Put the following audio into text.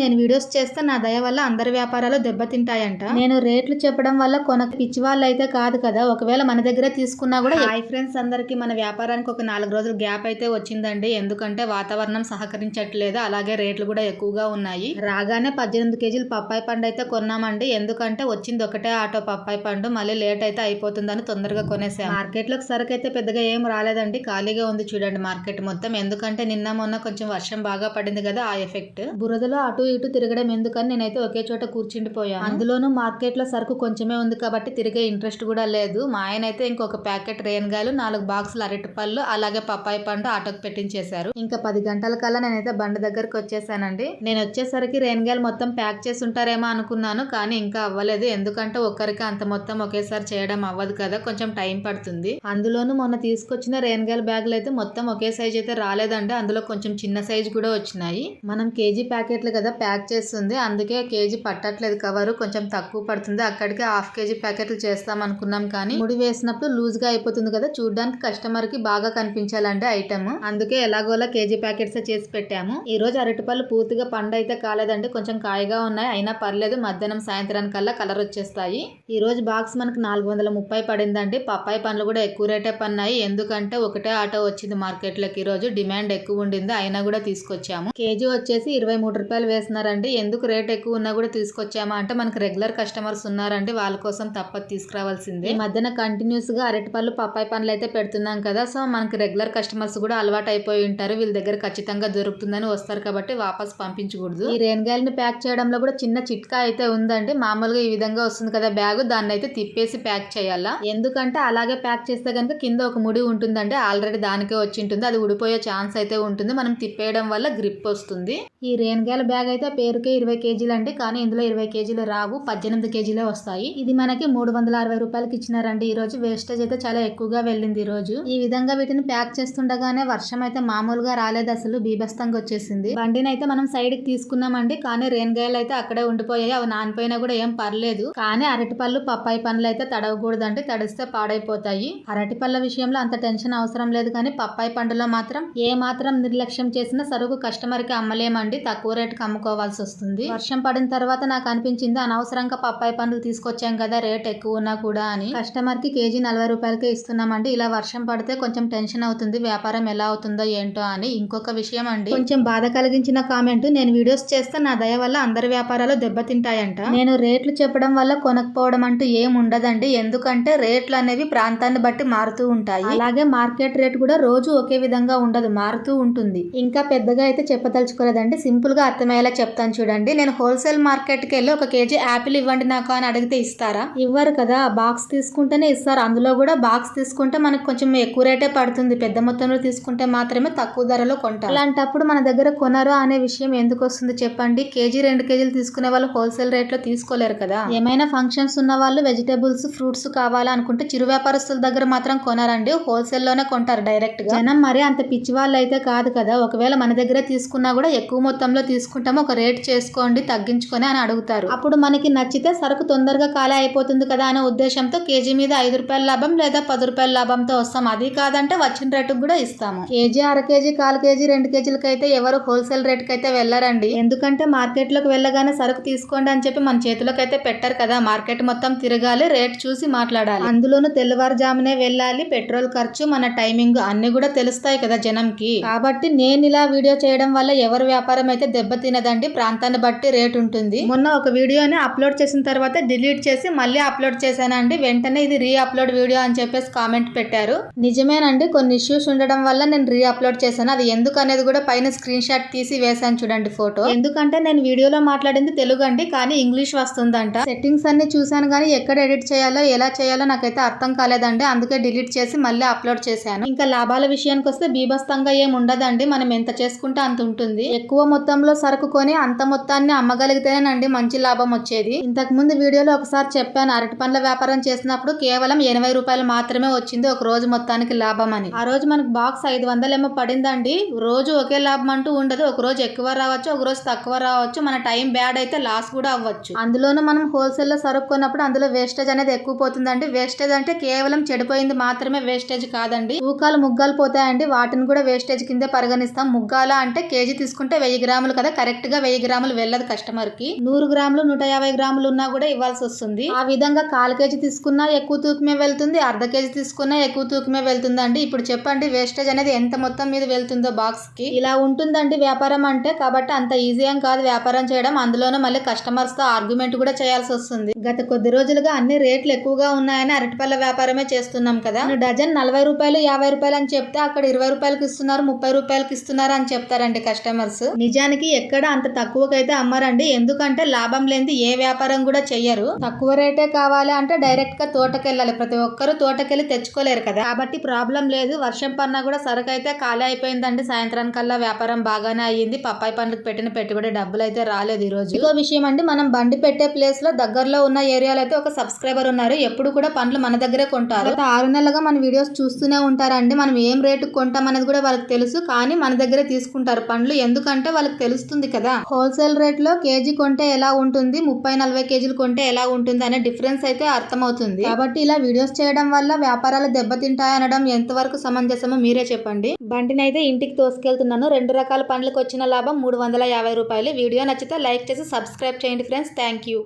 నేను వీడియోస్ చేస్తే నా దయ వల్ల అందరి వ్యాపారాలు దెబ్బతింటాయంట. నేను రేట్లు చెప్పడం వల్ల కొనక పిచ్చి వాళ్ళు అయితే కాదు కదా. ఒకవేళ మన దగ్గర తీసుకున్నా కూడా హాయ్ ఫ్రెండ్స్ అందరికి మన వ్యాపారానికి ఒక నాలుగు రోజులు గ్యాప్ అయితే వచ్చిందండి. ఎందుకంటే వాతావరణం సహకరించట్లేదు. అలాగే రేట్లు కూడా ఎక్కువగా ఉన్నాయి. రాగానే పద్దెనిమిది కేజీలు పప్పాయి పండు అయితే కొన్నామండి. ఎందుకంటే వచ్చింది ఒకటే ఆటో పప్పాయి పండు. మళ్ళీ లేట్ అయితే అయిపోతుందని తొందరగా కొనేసాం. మార్కెట్లోకి సరుకు అయితే పెద్దగా ఏం రాలేదండి. ఖాళీగా ఉంది చూడండి మార్కెట్ మొత్తం. ఎందుకంటే నిన్న మొన్న కొంచెం వర్షం బాగా పడింది కదా ఆ ఎఫెక్ట్. బురదలో అటు ఇటు తిరగడం ఎందుకని నేనైతే ఒకే చోట కూర్చుండిపోయాను. అందులోనూ మార్కెట్లో సరుకు కొంచెమే ఉంది కాబట్టి తిరిగే ఇంట్రెస్ట్ కూడా లేదు. మా ఆయన అయితే ఇంకొక ప్యాకెట్ రేణగాయలు నాలుగు బాక్సులు అరటి పళ్ళు అలాగే పప్పాయి పండు ఆటోకి పెట్టించేశారు. ఇంకా పది గంటల కల్లా నేనైతే బండి దగ్గరకు వచ్చేసానండి. నేను వచ్చేసరికి రేణగాయలు మొత్తం ప్యాక్ చేసి ఉంటారేమో అనుకున్నాను కానీ ఇంకా అవ్వలేదు. ఎందుకంటే ఒక్కరికి అంత మొత్తం ఒకేసారి చేయడం అవ్వదు కదా కొంచెం టైం పడుతుంది. అందులోనూ మొన్న తీసుకొచ్చిన రేణగాయల బ్యాగులు అయితే మొత్తం ఒకే సైజ్ అయితే రాలేదండి. అందులో కొంచెం చిన్న సైజ్ కూడా వచ్చినాయి. మనం కేజీ ప్యాకెట్లు కదా ప్యాక్ చేస్తుంది. అందుకే కేజీ పట్టట్లేదు. కవర్ కొంచెం తక్కువ పడుతుంది. అక్కడికి హాఫ్ కేజీ ప్యాకెట్లు చేస్తాం అనుకున్నాం కానీ ముడి వేసినప్పుడు లూజ్గా అయిపోతుంది కదా. చూడడానికి కస్టమర్కి బాగా కనిపించాలంటే ఐటమ్. అందుకే ఎలాగోలా కేజీ ప్యాకెట్స్ చేసి పెట్టాము. ఈ రోజు అరటిపళ్ళు పూర్తిగా పండు అయితే కాలేదండి. కొంచెం కాయగా ఉన్నాయి. అయినా పర్లేదు. మధ్యాహ్నం సాయంత్రానికల్లా కలర్ వచ్చేస్తాయి. ఈ రోజు బాక్స్ మనకు నాలుగు వందల ముప్పై పడిందండి. పప్పాయి పండ్లు కూడా ఎక్కువ రేటే పన్నాయి. ఎందుకంటే ఒకటే ఆటో వచ్చింది మార్కెట్లోకి ఈ రోజు డిమాండ్ ఎక్కువ ఉండింది. అయినా కూడా తీసుకొచ్చాము. కేజీ వచ్చేసి ఇరవై మూడు రూపాయలు చేస్తున్నారండి? ఎందుకు రేట్ ఎక్కువ ఉన్నా కూడా తీసుకొచ్చామా? అంటే మనకు రెగ్యులర్ కస్టమర్స్ ఉన్నారండి వాళ్ళ కోసం తప్పదు తీసుకురావాల్సిందే. ఈ మధ్యన కంటిన్యూస్గా అరటిపళ్ళు పప్పాయి పండ్లు అయితే పెడుతున్నాం కదా సో మనకి రెగ్యులర్ కస్టమర్స్ కూడా అలవాటు అయిపోయి ఉంటారు. వీళ్ళ దగ్గర ఖచ్చితంగా దొరుకుతుందని వస్తారు కాబట్టి వాపస్ పంపించకూడదు. ఈ రేణగాయలని ప్యాక్ చేయడంలో కూడా చిన్న చిట్కా అయితే ఉందండి. మామూలుగా ఈ విధంగా వస్తుంది కదా బ్యాగ్ దాన్ని అయితే తిప్పేసి ప్యాక్ చేయాలా? ఎందుకంటే అలాగే ప్యాక్ చేస్తే కనుక కింద ఒక ముడి ఉంటుందండి. ఆల్రెడీ దానికే వచ్చి ఉంటుంది. అది ఊడిపోయే ఛాన్స్ అయితే ఉంటుంది. మనం తిప్పేయడం వల్ల గ్రిప్ వస్తుంది. ఈ రేణుగాయల బ్యాగ్ అయితే పేరుకే ఇరవై కేజీలు అండి కానీ ఇందులో ఇరవై కేజీలు రావు పద్దెనిమిది కేజీలే వస్తాయి. ఇది మనకి మూడు వందల అరవై రూపాయలకి ఇచ్చినారండి. ఈ రోజు వేస్టేజ్ అయితే చాలా ఎక్కువగా వెళ్ళింది ఈ రోజు. ఈ విధంగా వీటిని ప్యాక్ చేస్తుండగానే వర్షం అయితే మామూలుగా రాలేదు అసలు. బీభస్తంగా వచ్చేసింది. బండిని అయితే మనం సైడ్కి తీసుకున్నామండి. కానీ రేణగాయలు అయితే అక్కడే ఉండిపోయాయి. అవి నానిపోయినా కూడా ఏం పర్లేదు. కానీ అరటిపళ్ళు పప్పాయి పండ్లు అయితే తడవకూడదండి. తడిస్తే పాడైపోతాయి. అరటిపళ్ళ విషయంలో అంత టెన్షన్ అవసరం లేదు. కానీ పప్పాయి పండులో మాత్రం ఏ మాత్రం నిర్లక్ష్యం చేసినా సరుకు కస్టమర్కి అమ్మలేమండి. తక్కువ రేటుకి అమ్ముకోవాల్సి వస్తుంది వర్షం పడిన తర్వాత నాకు అనిపించింది అనవసరంగా పప్పాయి పండ్లు తీసుకొచ్చాం కదా రేట్ ఎక్కువ ఉన్నా కూడా అని. కస్టమర్కి కేజీ నలభై రూపాయలకే ఇస్తున్నామండి. ఇలా వర్షం పడితే కొంచెం టెన్షన్ అవుతుంది వ్యాపారం ఎలా అవుతుందో ఏంటో అని. ఇంకొక విషయం అండి కొంచెం బాధ కలిగించిన కామెంట్ నేను వీడియోస్ చేస్తే నా దయ వల్ల అందరి వ్యాపారాలు దెబ్బతింటాయంట. నేను రేట్లు చెప్పడం వల్ల కొనకపోవడం అంటూ ఏం ఉండదండి. ఎందుకంటే రేట్లు అనేవి ప్రాంతాన్ని బట్టి మారుతూ ఉంటాయి. అలాగే మార్కెట్ రేట్ కూడా రోజు ఒకే విధంగా ఉండదు మారుతూ ఉంటుంది. ఇంకా పెద్దగా అయితే చెప్పదలుచుకోలేదండి. సింపుల్గా అర్థమయ్యేలా చెప్తాను చూడండి. నేను హోల్సేల్ మార్కెట్కి వెళ్ళి ఒక కేజీ యాపిల్ ఇవ్వండి నాకు అని అడిగితే ఇస్తారా? ఇవ్వరు కదా. బాక్స్ తీసుకుంటేనే ఇస్తారు. అందులో కూడా బాక్స్ తీసుకుంటే మనకు కొంచెం ఎక్కువ రేటే పడుతుంది. పెద్ద మొత్తంలో తీసుకుంటే మాత్రమే తక్కువ ధరలో కొంటారు. అలాంటప్పుడు మన దగ్గర కొనరు అనే విషయం ఎందుకు వస్తుంది చెప్పండి. కేజీ రెండు కేజీలు తీసుకునే వాళ్ళు హోల్సేల్ రేట్లో తీసుకోలేరు కదా. ఏమైనా ఫంక్షన్స్ ఉన్న వాళ్ళు వెజిటేబుల్స్ ఫ్రూట్స్ కావాలనుకుంటే చిరు వ్యాపారస్తుల దగ్గర మాత్రం కొనరండి. హోల్సేల్లోనే కొంటారు డైరెక్ట్గా జనం మరి అంత పిచ్చి వాళ్ళు అయితే కాదు కదా. ఒకవేళ మన దగ్గర తీసుకున్నా కూడా ఎక్కువ మొత్తంలో తీసుకుంటాము ఒక రేట్ చేసుకోండి తగ్గించుకొని అని అడుగుతారు. అప్పుడు మనకి నచ్చితే సరుకు తొందరగా ఖాళీ అయిపోతుంది కదా అనే ఉద్దేశంతో కేజీ మీద ఐదు రూపాయల లాభం లేదా పది రూపాయల లాభంతో వస్తాం. అది కాదంటే వచ్చిన రేటుకు కూడా ఇస్తాము. కేజీ అర కేజీ కాలు కేజీ రెండు కేజీలకి అయితే ఎవరు హోల్సేల్ రేట్ అయితే వెళ్ళరండి. ఎందుకంటే మార్కెట్లోకి వెళ్ళగానే సరుకు తీసుకోండి అని చెప్పి మన చేతిలోకి అయితే పెట్టారు కదా. మార్కెట్ మొత్తం తిరగాలి రేట్ చూసి మాట్లాడాలి. అందులోనూ తెల్లవారుజామునే వెళ్ళాలి పెట్రోల్ ఖర్చు మన టైమింగ్ అన్ని కూడా తెలుస్తాయి కదా జనంకి. కాబట్టి నేను ఇలా వీడియో చేయడం వల్ల ఎవరి వ్యాపారం అయితే దెబ్బ తినదండి ప్రాంతాన్ని బట్టి రేట్ ఉంటుంది. మొన్న ఒక వీడియోని అప్లోడ్ చేసిన తర్వాత డిలీట్ చేసి మళ్ళీ అప్లోడ్ చేశానండి. వెంటనే ఇది రీ అప్లోడ్ వీడియో అని చెప్పేసి కామెంట్ పెట్టారు. నిజమేనండి కొన్ని ఇష్యూస్ ఉండడం వల్ల నేను రీ అప్లోడ్ చేశాను. అది ఎందుకు అనేది కూడా పైన స్క్రీన్ షాట్ తీసి వేశాను చూడండి ఫోటో. ఎందుకంటే నేను వీడియోలో మాట్లాడింది తెలుగు అండి కానీ ఇంగ్లీష్ వస్తుందంట. సెట్టింగ్స్ అన్ని చూశాను కానీ ఎక్కడ ఎడిట్ చేయాలో ఎలా చేయాలో నాకైతే అర్థం కాలేదండి. అందుకే డిలీట్ చేసి మళ్ళీ అప్లోడ్ చేశాను. ఇంకా లాభాల విషయానికి వస్తే బీభత్సంగా ఏం ఉండదండి. మనం ఎంత చేసుకుంటే అంత ఉంటుంది. ఎక్కువ మొత్తంలో సరుకు కొని అంత మొత్తాన్ని అమ్మగలిగితేనండి మంచి లాభం వచ్చేది. ఇంతకు ముందు వీడియోలో ఒకసారి చెప్పాను అరటి పండ్ల వ్యాపారం చేసినప్పుడు కేవలం ఎనభై రూపాయలు మాత్రమే వచ్చింది ఒక రోజు మొత్తానికి లాభం అని. ఆ రోజు మనకు బాక్స్ ఐదు వందలేమో పడిందండి. రోజు ఒకే లాభం అంటూ ఉండదు. ఒక రోజు ఎక్కువ రావచ్చు ఒక రోజు తక్కువ రావచ్చు. మన టైం బ్యాడ్ అయితే లాస్ కూడా అవ్వచ్చు. అందులోనూ మనం హోల్సేల్లో సరుకు కొన్నప్పుడు అందులో వేస్టేజ్ అనేది ఎక్కువ పోతుందండి. వేస్టేజ్ అంటే కేవలం చెడిపోయింది మాత్రమే వేస్టేజ్ కాదండి. తూకాలు ముగ్గాలు పోతాయండి. వాటిని కూడా వేస్టేజ్ కిందే పరిగణిస్తాం. ముగ్గాల అంటే కేజీ తీసుకుంటే వెయ్యి గ్రాములు కదా కరెక్ట్ గా వెయ్యి గ్రాములు వెళ్ళదు కస్టమర్కి. నూరు గ్రాములు నూట యాభై గ్రాములు ఉన్నా కూడా ఇవ్వాల్సి వస్తుంది. ఆ విధంగా కాల్ కేజీ తీసుకున్నా ఎక్కువ తూకమే వెళ్తుంది అర్ధ కేజీ తీసుకున్నా ఎక్కువ తూకమే వెళ్తుందండి ఇప్పుడు చెప్పండి వేస్టేజ్ అనేది ఎంత మొత్తం మీద వెళ్తుందో బాక్స్కి. ఇలా ఉంటుందండి వ్యాపారం అంటే కాబట్టి అంత ఈజీ ఏం కాదు వ్యాపారం చేయడం. అందులోనూ మళ్ళీ కస్టమర్స్తో ఆర్గ్యుమెంట్ కూడా చేయాల్సి వస్తుంది. గత కొద్ది రోజులుగా అన్ని రేట్లు ఎక్కువగా ఉన్నాయని అరటిపళ్ళ వ్యాపారమే చేస్తున్నాం కదా. డజన్ నలభై రూపాయలు యాభై రూపాయలు అని చెప్తే అక్కడ ఇరవై రూపాయలకి ఇస్తున్నారు ముప్పై రూపాయలకి ఇస్తున్నారు అని చెప్తారండి కస్టమర్స్ నిజానికి ఎక్కడ అంత తక్కువకైతే అమ్మరండి. ఎందుకంటే లాభం లేనిది ఏ వ్యాపారం కూడా చెయ్యరు. తక్కువ రేటే కావాలి అంటే డైరెక్ట్గా తోటకెళ్ళాలి. ప్రతి ఒక్కరు తోటకెళ్ళి తెచ్చుకోలేరు కదా. కాబట్టి ప్రాబ్లం లేదు. వర్షం పన్నా కూడా సరుకు అయితే ఖాళీ అయిపోయిందండి. సాయంత్రానికల్లా వ్యాపారం బాగానే అయ్యింది. పప్పాయి పండ్లకు పెట్టిన పెట్టుబడి డబ్బులు అయితే రాలేదు ఈ రోజు ఇంకో విషయం అండి. మనం బండి పెట్టే ప్లేస్లో దగ్గరలో ఉన్న ఏరియాలో అయితే ఒక సబ్స్క్రైబర్ ఉన్నారు. ఎప్పుడు కూడా పండ్లు మన దగ్గరే కొంటారు. ఆరు నెలలుగా మన వీడియోస్ చూస్తూనే ఉంటారండి. మనం ఏం రేటు కొంటాం అనేది కూడా వాళ్ళకి తెలుసు. కానీ మన దగ్గరే తీసుకుంటారు పండ్లు. ఎందుకంటే వాళ్ళకి తెలుస్తుంది కదా. హోల్సేల్ రేట్లో కేజీ కొంటే ఎలా ఉంటుంది? ముప్పై నలభై కేజీలు కొంటే ఎలా ఉంటుంది? అనే డిఫరెన్స్ అయితే అర్థమవుతుంది. కాబట్టి ఇలా వీడియోస్ చేయడం వల్ల వ్యాపారాలు దెబ్బతింటాయనడం ఎంతవరకు సమంజసమో మీరే చెప్పండి. బండిని అయితే ఇంటికి తోసుకెళ్తున్నాను. రెండు రకాల పండ్లకు వచ్చిన లాభం మూడు వందల యాభై రూపాయలు. వీడియో నచ్చితే లైక్ చేసి సబ్స్క్రైబ్ చేయండి ఫ్రెండ్స్. Thank you.